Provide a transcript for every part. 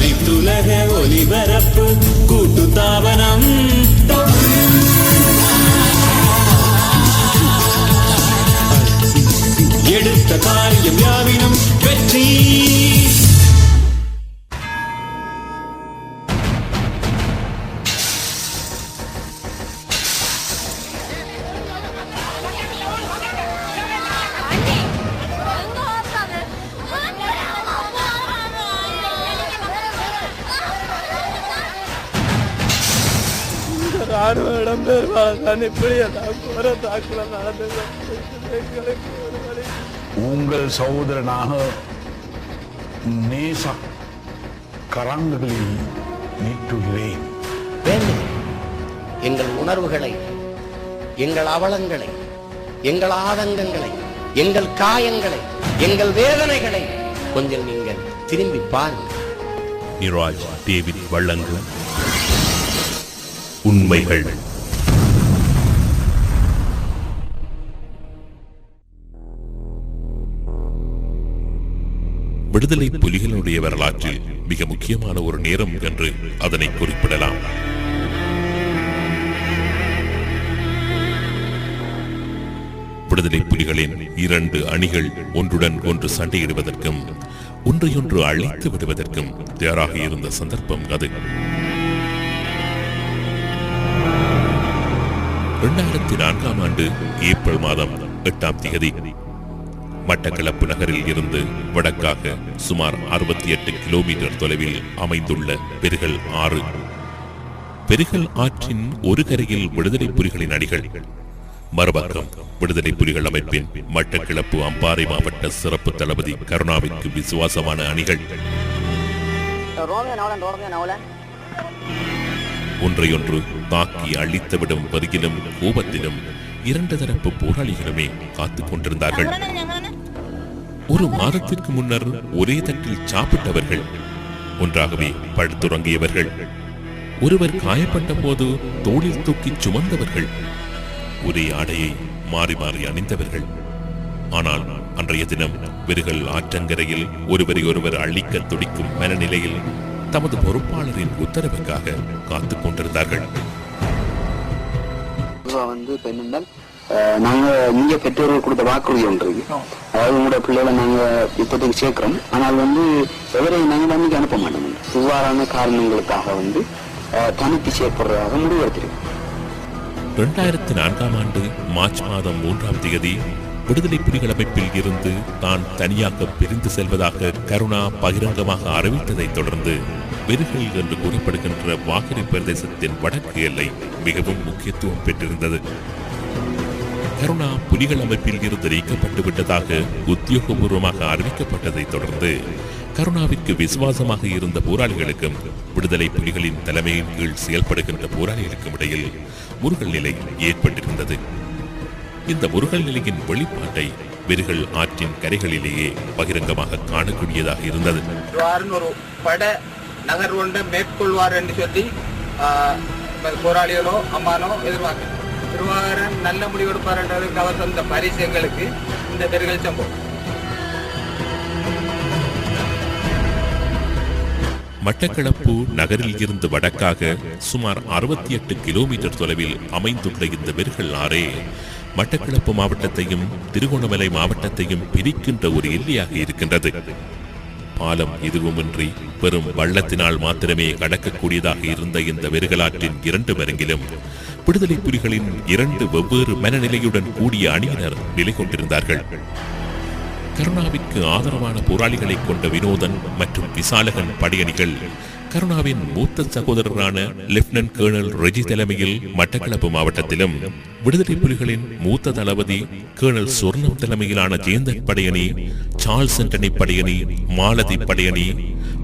அனைத்துலக ஒலிபரப்பு கூட்டு தாபனம் எடுத்த காரியம் யாவினும் வெற்றி. ராணுவ இடம்பெயர்வாளர் தான் இப்படி எல்லாம் கோர தாக்குதல் நடந்தது எங்களுக்கு ஒரு வழி. உங்கள் சகோதரனாக நேச கரங்களில் நீட்டுகிறேன். வேண்டும் எங்கள் உணர்வுகளை எங்கள் அவலங்களை எங்கள் ஆதங்கங்களை எங்கள் காயங்களை எங்கள் வேதனைகளை கொஞ்சம் நீங்கள் திரும்பி பாருங்கள். நிராஜ் டேவிட் வழங்கும் உண்மைகள். விடுதலை புலிகளுடைய வரலாற்றில் மிக முக்கியமான ஒரு நேரம் என்று அதனை குறிப்பிடலாம். விடுதலை புலிகளின் இரண்டு அணிகள் ஒன்றுடன் ஒன்று சண்டையிடுவதற்கும் ஒன்றையொன்று அழித்து விடுவதற்கும் தயாராக இருந்த சந்தர்ப்பம் அது. இரண்டாயிரத்தி நான்காம் ஆண்டு ஏப்ரல் மாதம் எட்டாம் தேதி மட்டக்களப்பு நகரில் இருந்து வடக்காக சுமார் அறுபத்தி எட்டு கிலோமீட்டர் தொலைவில் அமைந்துள்ள பெருகல் ஆறு. பெருகல் ஆற்றின் ஒரு கரையில் விடுதலை புலிகளின் அணிகள். மறுபக்கம் விடுதலை புலிகள் அமைப்பின் மட்டக்கிளப்பு அம்பாறை மாவட்ட சிறப்பு தளபதி கருணாவிற்கு விசுவாசமான அணிகள். ஒன்றையொன்று தாக்கி அழித்துவிடும் வருகிலும் கோபத்திலும் இரண்டு தரப்பு போராளிகளுமே காத்துக் கொண்டிருந்தார்கள். ஒரு மாதத்திற்கு முன்னர் ஒரே தட்டில் சாப்பிட்டவர்கள் ஒன்றாகவே படுத்துறங்கியவர்கள் ஒருவர் காயப்பட்ட போது தோளில் தூக்கி சுமந்தவர்கள் ஒரே ஆடையை மாறி மாறி அணிந்தவர்கள். ஆனால் அன்றைய தினம் வெறுகள் ஆற்றங்கரையில் ஒருவரை ஒருவர் அழிக்க துடிக்கும் மனநிலையில் தமது பொறுப்பாளரின் உத்தரவுக்காக காத்துக் கொண்டிருந்தார்கள். வந்து இப்ப என்னென்றால் அஹ், நாங்க நீங்க பெற்றோர்கள் கொடுத்த வாக்குறுதி ஒன்று. இருக்கு அதாவது உங்களோட பிள்ளைகளை நாங்க இப்போதைக்கு சேர்க்கிறோம். ஆனால் வந்து எவரையும் நாங்க நம்பிக்கை அனுப்ப மாட்டோம். இவ்வாறான காரணங்களுக்காக வந்து தனித்து செயற்படுறதாக முடிவெடுத்திருக்கோம் இரண்டாயிரத்தி நான்காம் ஆண்டு மார்ச் மாதம் மூன்றாம் தேதி விடுதலை புலிகள் அமைப்பில் இருந்து தான் தனியாக பிரிந்து செல்வதாக கருணா பகிரங்கமாக அறிவித்ததைத் தொடர்ந்து வெறுகை என்று கூறப்படுகின்ற வாகரை பிரதேசத்தின் வடக்கு எல்லை மிகவும் முக்கியத்துவம் பெற்றிருந்தது. கருணா புலிகள் அமைப்பில் இருந்து நீக்கப்பட்டு விட்டதாக உத்தியோகபூர்வமாக அறிவிக்கப்பட்டதைத் தொடர்ந்து கருணாவிற்கு விசுவாசமாக இருந்த போராளிகளுக்கும் விடுதலை புலிகளின் தலைமையின் கீழ் செயல்படுகின்ற போராளிகளுக்கும் இடையில் முருகல் நிலை ஏற்பட்டிருந்தது. இந்த முருகல் நிலையின் வெளிப்பாட்டை வெறுகள் ஆற்றின் கரைகளிலேயே பகிரங்கமாக காணக்கூடியதாக இருந்தது. ஒரு பட நகர் ஒன்றை மேற்கொள்வார் என்று சொல்லி போராளிகளோ அம்மானோ எதிர்பார்க்க. திருவாரன் நல்ல முடிவெடுப்பார்ன்றதுக்கு அவர் தந்த பரிசு எங்களுக்கு. இந்த பெருகல் சம்பவம் மட்டக்களப்பு நகரில் இருந்து வடக்காக சுமார் அறுபத்தி எட்டு கிலோமீட்டர் தொலைவில் அமைந்துள்ள இந்த வெறுகள் ஆறே மட்டக்களப்பு மாவட்டத்தையும் திருகோணமலை மாவட்டத்தையும் பிரிக்கின்ற ஒரு எல்லையாக இருக்கின்றது. பாலம் எதுவுமின்றி வெறும் வள்ளத்தினால் மாத்திரமே கடக்கக்கூடியதாக இருந்த இந்த வெறுகலாற்றின் இரண்டு மருங்கிலும் விடுதலை புலிகளின் இரண்டு வெவ்வேறு மனநிலையுடன் கூடிய அணியினர் நிலை கொண்டிருந்தார்கள் கருணாவிற்கு ஆதரவான போராளிகளை கொண்ட வினோதன் மற்றும் விசாலகன் படையணிகள் கருணாவின் மூத்த சகோதரரான லெப்டினன்ட் கேர்னல் ரெஜி தலைமையில் மட்டக்களப்பு மாவட்டத்திலும் விடுதலை புலிகளின் மூத்த தளபதி கேர்னல் சொர்ணம் தலைமையிலான ஜேந்தன் படையணி சார்ல்ஸ் அண்டனி படையணி மாலதி படையணி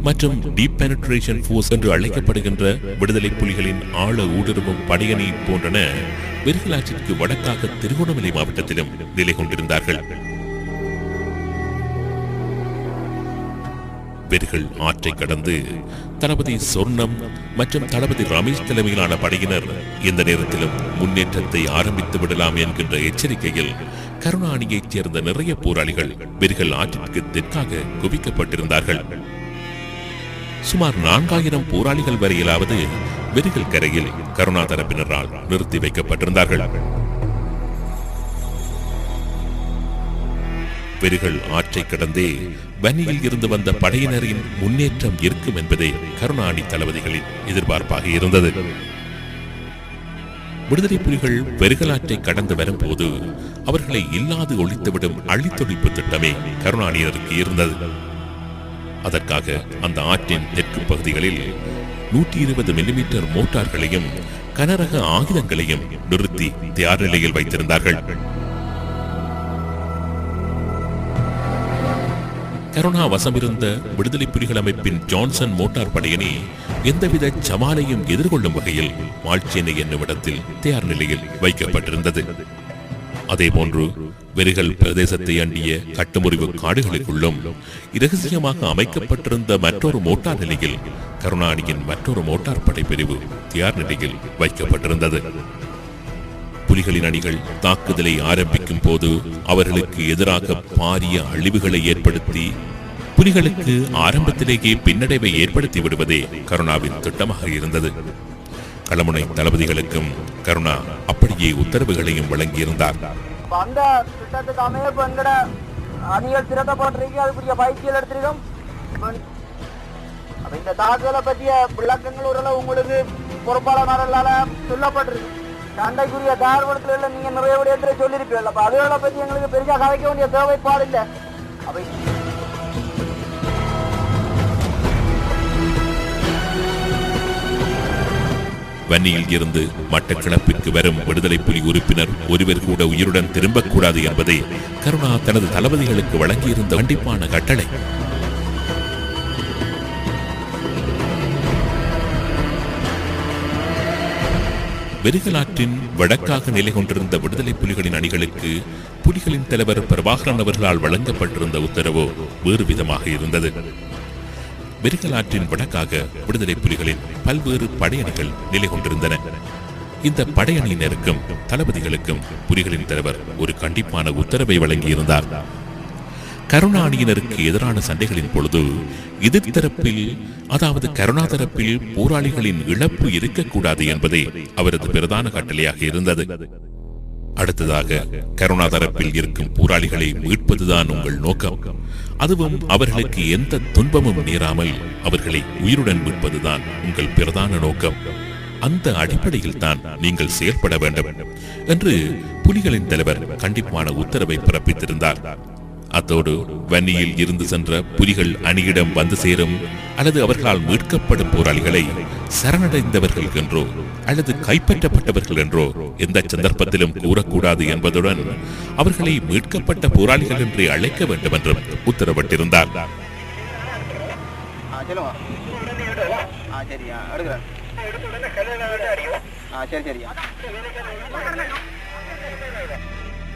மற்றும் டீப் பெனட்ரேஷன் ஃபோர்ஸ் என்று அழைக்கப்படுகின்ற விடுதலை புலிகளின் ஆழ ஊடுருவும் படையணி போன்றன வெறுகலாற்றிற்கு வடக்காக திருகோணமலை மாவட்டத்திலும் நிலை கொண்டிருந்தார்கள். வெறுகள் ஆற்றை கடந்து தளபதி சொர்ணம் மற்றும் தளபதி ரமேஷ் தலைமையிலான படையினர் இந்த நேரத்திலும் முன்னேற்றத்தை ஆரம்பித்து விடலாம் என்கின்ற எச்சரிக்கையில் கருணாணியைச் சேர்ந்த நிறைய போராளிகள் விரிகள் ஆற்றிற்கு தெற்காக குவிக்கப்பட்டிருந்தார்கள். சுமார் நான்காயிரம் போராளிகள் வரையிலாவது விரிகள் கரையில் கருணா தரப்பினரால் நிறுத்தி வைக்கப்பட்டிருந்தார்கள். பெருகள் ஆற்றை கடந்தே வன்னியில் இருந்து வந்த படையினரின் முன்னேற்றம் இருக்கும் என்பதே கருணாணி தளபதிகளின் எதிர்பார்ப்பாக இருந்தது. விடுதலை புலிகள் பெருகலாற்றை கடந்து வரும்போது அவர்களை இல்லாது ஒழித்துவிடும் அழித்தொழிப்பு திட்டமே கருணாநிதிக்கு இருந்தது. அதற்காக அந்த ஆற்றின் தெற்கு பகுதிகளில் நூற்றி இருபது மில்லிமீட்டர் மோட்டார்களையும் கனரக ஆயுதங்களையும் நிறுத்தி தயார் நிலையில் வைத்திருந்தார்கள். கருணா வசமிருந்த விடுதலை புலிகள் அமைப்பின் ஜான்சன் மோட்டார் படையணி எந்தவித சவாலையும் எதிர்கொள்ளும் வகையில் மாழ்ச்சேனை என்னுமிடத்தில் தயார் நிலையில் வைக்கப்பட்டிருந்தது. அதேபோன்று வெறிகள் பிரதேசத்தை அண்டிய கட்டுமுறிவு காடுகளுக்குள்ளும் இரகசியமாக அமைக்கப்பட்டிருந்த மற்றொரு மோட்டார் நிலையில் கருணாநிதியின் மற்றொரு மோட்டார் படைப்பிரிவு தயார் நிலையில் வைக்கப்பட்டிருந்தது. புலிகளின் அணிகள் தாக்குதலை ஆரம்பிக்கும் போது அவர்களுக்கு எதிராக பாரிய அழிவுகளை ஏற்படுத்தி புலிகளுக்கு ஆரம்பத்திலேயே பின்னடைவை ஏற்படுத்தி விடுவதே கருணாவின் திட்டமாக இருந்தது. களமுனை தளபதிகளுக்கும் கருணா அப்படியே உத்தரவுகளையும் வழங்கியிருந்தார். அந்த திட்டத்துக்கு அமைய இப்ப எங்கட அணிகள் திரட்டப்பட்டிருக்கீங்க அதுக்குரிய பயிற்சியில் எடுத்திருக்கோம். இந்த தாக்குதலை பற்றிய விளக்கங்கள் ஓரளவு உங்களுக்கு பொறுப்பாளர்களால சொல்லப்பட்டிருக்கு. சண்டைக்குரிய தயார்படுத்தல எல்லாம் நீங்க நிறைய விடயத்துல சொல்லியிருப்பீங்க அப்ப அதுகளை பத்தி எங்களுக்கு பெரியா கதைக்க வேண்டிய தேவைப்பாடு இல்லை. அப்ப வன்னியில் இருந்து மட்டக்களப்பிற்கு வரும் விடுதலை புலி உறுப்பினர் ஒருவர் கூட உயிருடன் திரும்பக்கூடாது என்பதே கருணா தனது தளபதிகளுக்கு வழங்கியிருந்த கண்டிப்பான கட்டளை. வெறிகலாற்றின் வடக்காக நிலை கொண்டிருந்த விடுதலை புலிகளின் அணிகளுக்கு புலிகளின் தலைவர் பிரபாகரன் அவர்களால் வழங்கப்பட்டிருந்த உத்தரவோ வேறு விதமாக இருந்தது. வெறிகலாற்றின் வடக்காக விடுதலை புலிகளின் பல்வேறு படையணிகள் நிலை கொண்டிருந்தன. இந்த படையணியினருக்கும் தளபதிகளுக்கும் புலிகளின் தலைவர் ஒரு கண்டிப்பான உத்தரவை வழங்கியிருந்தார். கருணா அணியினருக்கு எதிரான சண்டைகளின் பொழுது எதிர்த்தரப்பில் அதாவது கருணா தரப்பில் போராளிகளின் இழப்பு இருக்கக்கூடாது என்பதே அவரது பிரதான கட்டளையாக இருந்தது. அடுத்ததாக கருணா தரப்பில் இருக்கும் போராளிகளை மீட்பதுதான் உங்கள் நோக்கம். அதுவும் அவர்களுக்கு எந்த துன்பமும் நேராமல் அவர்களை உயிருடன் மீட்பதுதான் உங்கள் பிரதான நோக்கம். அந்த அடிப்படையில் தான் நீங்கள் செயல்பட வேண்டும் என்று புலிகளின் தலைவர் கண்டிப்பான உத்தரவை பிறப்பித்திருந்தார். அத்தோடு வன்னியில் இருந்து சென்ற புலிகள் அணியிடம் வந்து சேரும் அல்லது அவர்களால் மீட்கப்படும் போராளிகளை சரணடைந்தவர்கள் என்றோ அல்லது கைப்பற்றப்பட்டவர்கள் என்றோ எந்த சந்தர்ப்பத்திலும் கூறக்கூடாது என்பதுடன் அவர்களை மீட்கப்பட்ட போராளிகள் என்று அழைக்க வேண்டும் என்றும் உத்தரவிட்டிருந்தார். ஆ சரியா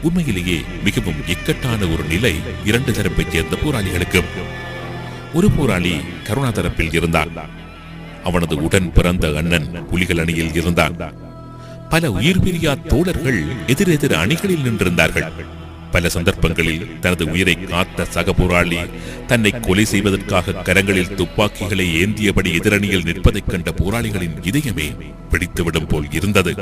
உண்மையிலேயே மிகவும் இக்கட்டான ஒரு நிலை இரண்டு தரப்பைச் சேர்ந்த போராளிகளுக்கும். ஒரு போராளி கருணா தரப்பில் இருந்தான். அவனது உடன் பிறந்த அண்ணன் புலிகள் அணியில் இருந்தான். பல உயிர் பிரியா தோழர்கள் எதிரெதிர் அணிகளில் நின்றிருந்தார்கள். பல சந்தர்ப்பங்களில் தனது உயிரை காத்த சக போராளி தன்னை கொலை செய்வதற்காக கரங்களில் துப்பாக்கிகளை ஏந்தியபடி எதிரணியில் நிற்பதைக் கண்ட போராளிகளின் இதயமே பிடித்துவிடும் போல் இருந்தது.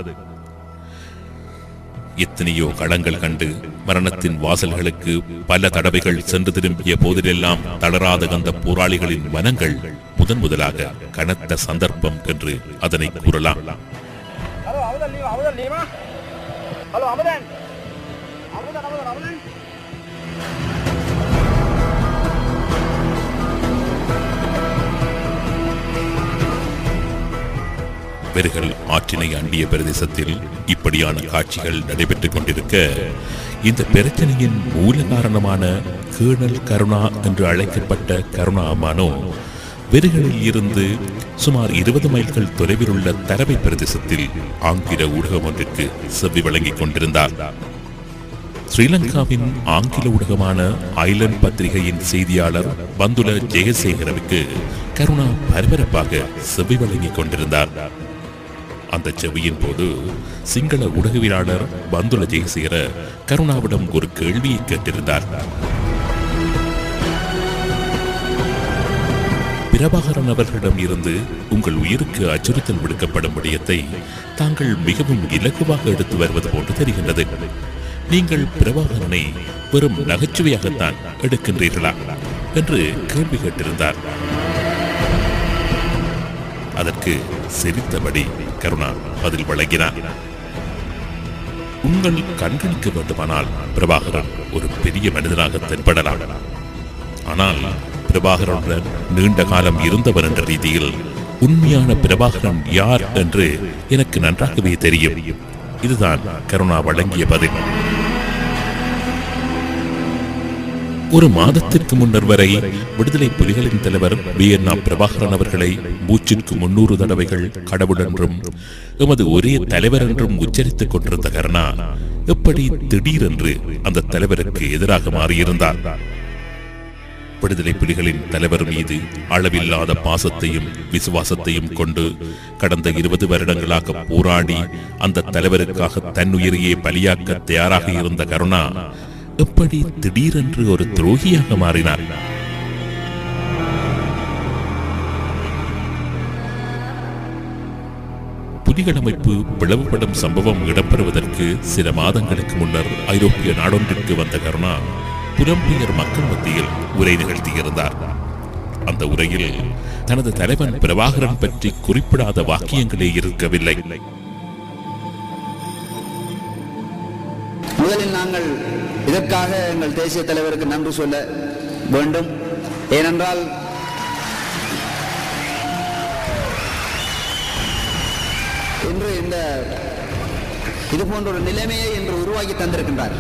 எத்தனையோ களங்கள் கண்டு மரணத்தின் வாசல்களுக்கு பல தடவைகள் சென்று திரும்பிய போதிலெல்லாம் தளராத அந்த போராளிகளின் மனங்கள் முதன் முதலாக கனத்த சந்தர்ப்பம் என்று அதனை கூறலாம். வெறுகள் ஆற்றினை அண்டிய பிரதேசத்தில் இப்படியான காட்சிகள் நடைபெற்றுக் கொண்டிருக்க இந்த பிரச்சனையின் மூல காரணமான கேணல் கருணா என்று அழைக்கப்பட்ட கருணா அம்மானோ வெறுகளில் இருந்து சுமார் இருபது மைல்கள் தொலைவில் உள்ள தரவை பிரதேசத்தில் ஆங்கில ஊடகம் ஒன்றிற்கு செவ்வி வழங்கிக் கொண்டிருந்தார். ஸ்ரீலங்காவின் ஆங்கில ஊடகமான ஐலண்ட் பத்திரிகையின் செய்தியாளர் பந்துல ஜெயசேகரவுக்கு கருணா பரபரப்பாக செவ்வி வழங்கிக் கொண்டிருந்தார். அந்த செவியின் போது சிங்கள ஊடகவியலாளர் பந்துல ஜெயசேர கருணாவிடம் ஒரு கேள்வியை கேட்டிருந்தார். பிரபாகரன் அவர்களிடம் இருந்து உங்கள் உயிருக்கு அச்சுறுத்தல் விடுக்கப்படும் விடயத்தை தாங்கள் மிகவும் இலகுவாக எடுத்து வருவது போன்று தெரிகின்றது. நீங்கள் பிரபாகரனை வெறும் நகைச்சுவையாகத்தான் எடுக்கின்றீர்களா? என்று கேள்வி கேட்டிருந்தார். அதற்கு சிரித்தபடி கருணா பதில் வழங்கினார். உங்கள் கண்களுக்கு வேண்டுமானால் பிரபாகரன் ஒரு பெரிய மனிதனாக தென்படலாம். ஆனால் பிரபாகரனுடன் நீண்ட காலம் இருந்தவர் என்ற ரீதியில் உண்மையான பிரபாகரன் யார் என்று எனக்கு நன்றாகவே தெரியும். இதுதான் கருணா வழங்கிய பதில். ஒரு மாதத்திற்கு முன்னர் வரை விடுதலை புலிகளின் தலைவர் வியன்னா பிரபாகரன் அவர்களை மூச்சிற்கு முன்னூறு தடவைகள் கடவுள் என்றும் எமது ஒரே தலைவர் என்றும் உச்சரித்துக் கொண்டிருந்த கருணா எப்படி திடீரென்று அந்த தலைவருக்கு எதிராக மாறியிருந்தார்? விடுதலை புலிகளின் தலைவர் மீது அளவில்லாத பாசத்தையும் விசுவாசத்தையும் கொண்டு கடந்த இருபது வருடங்களாக போராடி அந்த தலைவருக்காக தன்னுயிரையே பலியாக்க தயாராக இருந்த கருணா எப்படி திடீரென்று ஒரு துரோகியாக மாறினார்? புலிகளமைப்பு பிளவுபடும் சம்பவம் இடம்பெறுவதற்கு சில மாதங்களுக்கு முன்னர் ஐரோப்பிய நாடொன்றிற்கு வந்த கருணா புலம்பெயர் மக்கள் மத்தியில் உரை நிகழ்த்தியிருந்தார். அந்த உரையில் தனது தலைவன் பிரபாகரன் பற்றி குறிப்பிடாத வாக்கியங்களே இருக்கவில்லை. முதலில் நாங்கள் இதற்காக எங்கள் தேசிய தலைவருக்கு நன்றி சொல்ல வேண்டும். ஏனென்றால் இன்று இந்த இது போன்ற ஒரு நிலைமையை இன்று உருவாக்கி தந்திருக்கின்றார்.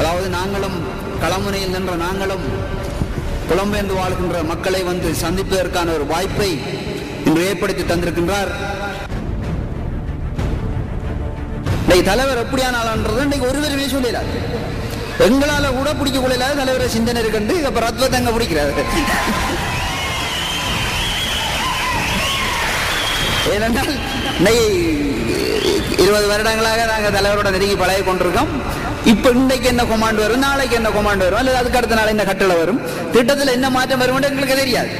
அதாவது நாங்களும் களமுனையில் நின்ற நாங்களும் புலம்பெயர்ந்து வாழ்கின்ற மக்களை வந்து சந்திப்பதற்கான ஒரு வாய்ப்பை இன்று ஏற்படுத்தி தந்திருக்கின்றார். இன்னைக்கு தலைவர் எப்படியானாலும் இன்னைக்கு ஒருவருமே சொல்லலாது எங்களால கூட பிடிக்க கொள்ளலாத தலைவரை சிந்தனை இருக்குண்டு இப்ப ரத்வ தங்க பிடிக்கிறாரு. ஏனென்றால் இன்னைக்கு இருபது வருடங்களாக நாங்கள் தலைவரோட நெருங்கி பழகி கொண்டிருக்கோம். இப்ப இன்னைக்கு என்ன கொமாண்டு வரும்? நாளைக்கு என்ன கொமாண்டு வரும்? அல்லது அதுக்கு அடுத்த நாள் என்ன கட்டளை வரும்? திட்டத்தில் என்ன மாற்றம் வரும் எங்களுக்கு தெரியாது.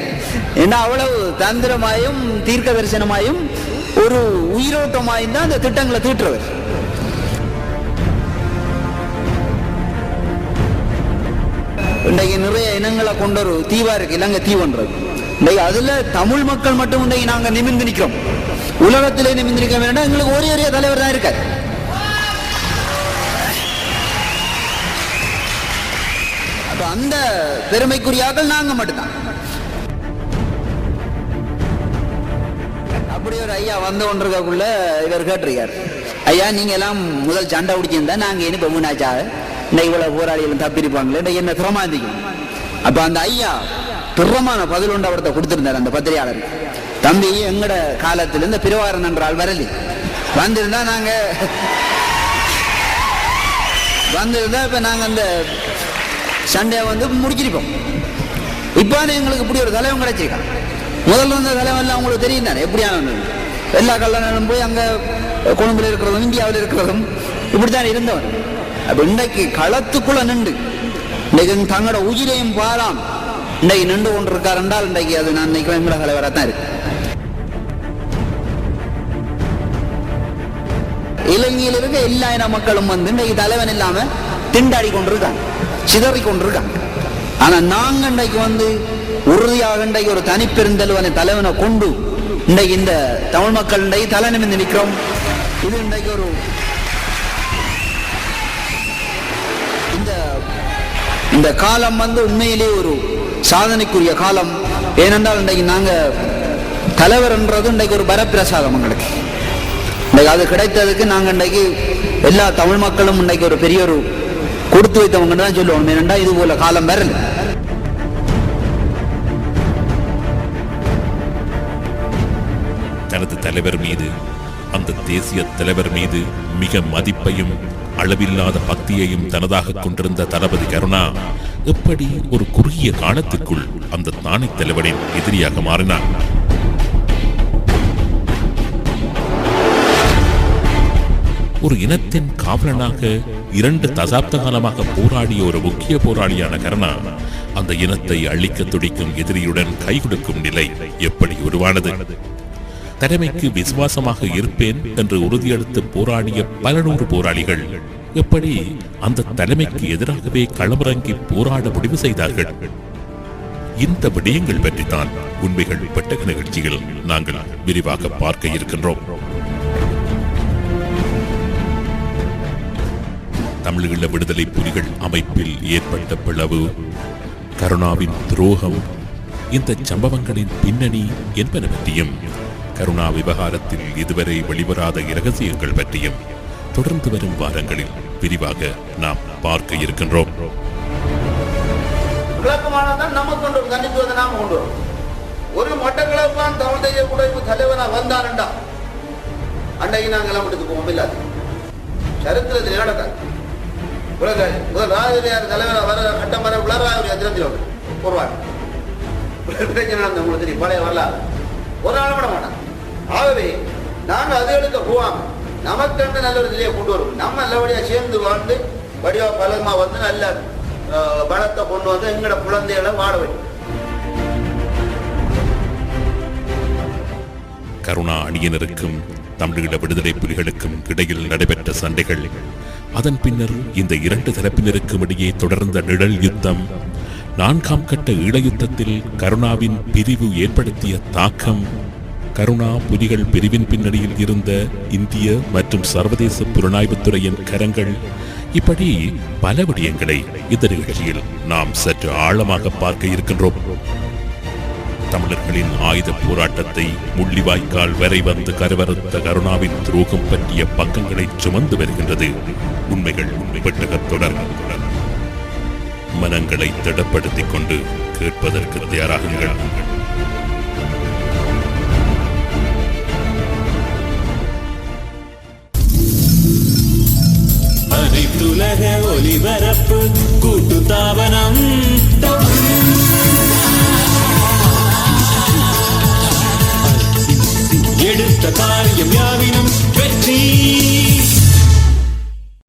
ஏன்னா அவ்வளவு தந்திரமாயும் தீர்க்க தரிசனமாயும் ஒரு உயிரோட்டமாயும் தான் அந்த திட்டங்களை தீட்டுறவர். இன்றைக்கு நிறைய இனங்களை கொண்ட ஒரு தீவா இருக்கு இலங்கை தீவுன்றது. இன்றைக்கு அதுல தமிழ் மக்கள் மட்டும் இன்றைக்கு நாங்க நிமிர்ந்து நிற்கிறோம் உலகத்திலே நிமிர்ந்து நிற்க வேண்டாம் எங்களுக்கு ஒரே ஒரே தலைவர் தான் இருக்கார். அந்த பெருமைக்குரியாக்கள் நாங்க மட்டும்தான். அப்படி ஒரு ஐயா வந்து ஒன்றுக்குள்ள இவர் கேட்டிருக்கார். ஐயா நீங்க எல்லாம் முதல் சண்டை பிடிச்சிருந்தா நாங்க இனி பொம்முனாச்சா இன்னைக்கு இவ்வளவு போராளிகளும் தப்பிருப்பாங்களே இன்னைக்கு என்ன திறமாந்திக்கும் அப்ப அந்த ஐயா துரமான பதில் ஒன்று அவர்த்த கொடுத்திருந்தார் அந்த பத்திரிகையாளர். தம்பி எங்கட காலத்துல இந்த பிரவாரன் என்றால் வரலி. வந்திருந்தா நாங்க வந்திருந்தா இப்ப நாங்க அந்த சண்டையை வந்து முடிச்சிருப்போம். இப்போ எங்களுக்கு இப்படி ஒரு தலைவன் கிடைச்சிருக்கான். முதல்ல வந்த தலைவன் எல்லாம் உங்களுக்கு தெரியும் தானே எப்படியான எல்லா கல்லணரும் போய் அங்க கொழும்புல இருக்கிறதும் இந்தியாவில் இருக்கிறதும் இப்படித்தான் இருந்தவன். அப்ப இன்னைக்கு களத்துக்குள்ள நின்று. இன்னைக்கு தங்களோட உயிரையும் பாராம். இன்னைக்கு நின்று கொண்டிருக்கார் என்றால் இன்னைக்கு அது நான் இன்னைக்கு எங்களோட தலைவராக தான் இருக்கு. இலங்கையில் இருக்க எல்லா இன மக்களும் வந்து இன்னைக்கு தலைவன் இல்லாம திண்டாடி கொண்டிருக்காங்க சிதறி கொண்டிருக்காங்க. ஆனா நாங்க இன்றைக்கு வந்து உறுதியாக இன்றைக்கு ஒரு தனிப்பெருந்தலைவனை தலைவனை கொண்டு இன்றைக்கு இந்த தமிழ் மக்கள் இன்றைக்கு தலை நிமிந்து நிற்கிறோம். இது இன்றைக்கு ஒரு இந்த காலம் வந்து உண்மையிலே ஒரு சாதனைக்குரிய காலம். ஏனென்றால் இன்றைக்கு நாங்க தலைவர்ன்றது இன்றைக்கு ஒரு பரப்பிரசாதம் எங்களுக்கு. இன்றைக்கு அது கிடைத்ததுக்கு நாங்க இன்றைக்கு எல்லா தமிழ் மக்களும் இன்றைக்கு ஒரு பெரிய ஒரு கொடுத்து வைத்தவங்க தான் சொல்லுவோம். ஏனென்றா இது போல காலம் வரல. தனது தலைவர் மீது அந்த தேசிய தலைவர் மீது மிக மதிப்பையும் அளவில்லாத பக்தியையும் தனதாக கொண்டிருந்த தளபதி கருணா எப்படி ஒரு குறுகிய காலத்திற்குள் அந்த தானை தலைவனின் எதிரியாக மாறினார் ஒரு இனத்தின் காவலனாக இரண்டு தசாப்த காலமாக போராடிய ஒரு முக்கிய போராளியான கருணா அந்த இனத்தை அழிக்க துடிக்கும் எதிரியுடன் கை கொடுக்கும் நிலை எப்படி உருவானது? தலைமைக்கு விசுவாசமாக இருப்பேன் என்று உறுதியெடுத்து போராடிய பல நூறு போராளிகள் எப்படி அந்த தலைமைக்கு எதிராகவே களமிறங்கி போராட முடிவு செய்தார்கள்? இந்த விடயங்கள் பற்றித்தான் உண்மைகள் பெட்டக நிகழ்ச்சியில் நாங்கள் விரிவாக பார்க்க இருக்கின்றோம். தமிழீழ விடுதலை புலிகள் அமைப்பில் ஏற்பட்ட பிளவு கருணாவின் துரோகம் இந்த சம்பவங்களின் பின்னணி என்பன பற்றியும் கருணா விவகாரத்தில் இதுவரை வெளிவராத இரகசியங்கள் பற்றியும் தொடர்ந்து வரும் வாரங்களில் விரிவாக நாம் பார்க்க இருக்கின்றோம். விளக்கமானதான் நமக்கு கொண்டு வரும். தனித்துவத்தை நாம கொண்டு வரும். ஒரு மட்டக்களப்பான் தமிழ் தேசிய குடியரசு தலைவராக வந்தாருண்டா? அன்னைக்கு நாங்கள் எல்லாம் எடுத்து போவோம் இல்லாது சரித்திரத்தில் நடக்காது. உலக முதல் ராஜதியார் தலைவரா வர கட்டம் வர உலராய எதிரத்தில் போடுவார் பிரச்சனை நடந்த உங்களுக்கு தெரியும். பழைய வரலாறு. ஒரு நாள் விட மாட்டாங்க ஆகவே நாங்கள் அது எடுக்க போவாங்க நமக்கு நல்ல ஒரு நிலையை கொண்டு வருவோம். நம்ம நல்லபடியா சேர்ந்து வாழ்ந்து வடிவா பலமா வந்து நல்ல பலத்தை கொண்டு வந்து எங்களோட குழந்தைகளை வாழ வைக்கும் கருணா அணியினருக்கும் தமிழீழ விடுதலை புலிகளுக்கும் இடையில் நடைபெற்ற சண்டைகள் அதன் பின்னர் இந்த இரண்டு தரப்பினருக்கும் இடையே தொடர்ந்த நிழல் யுத்தம் நான்காம் கட்ட ஈழ யுத்தத்தில் கருணாவின் பிரிவு ஏற்படுத்திய தாக்கம் கருணா புலிகள் பிரிவின் பின்னணியில் இருந்த இந்திய மற்றும் சர்வதேச புலனாய்வுத்துறையின் கரங்கள் இப்படி பல விடயங்களை இந்த நிகழ்ச்சியில் நாம் சற்று ஆழமாக பார்க்க இருக்கின்றோம். தமிழர்களின் ஆயுத போராட்டத்தை முள்ளிவாய்க்கால் வரை வந்து கருவறுத்த கருணாவின் துரோகம் பற்றிய பக்கங்களை சுமந்து வருகின்றது. உண்மைகள் உண்மை பெட்டகத் தொடர். மனங்களை திடப்படுத்திக் கொண்டு கேட்பதற்கு தயாராகுங்கள். உலக ஒலிபரப்பு கூட்டு தாபனம் எடுத்த காரியம் யாவினும் வெற்றி.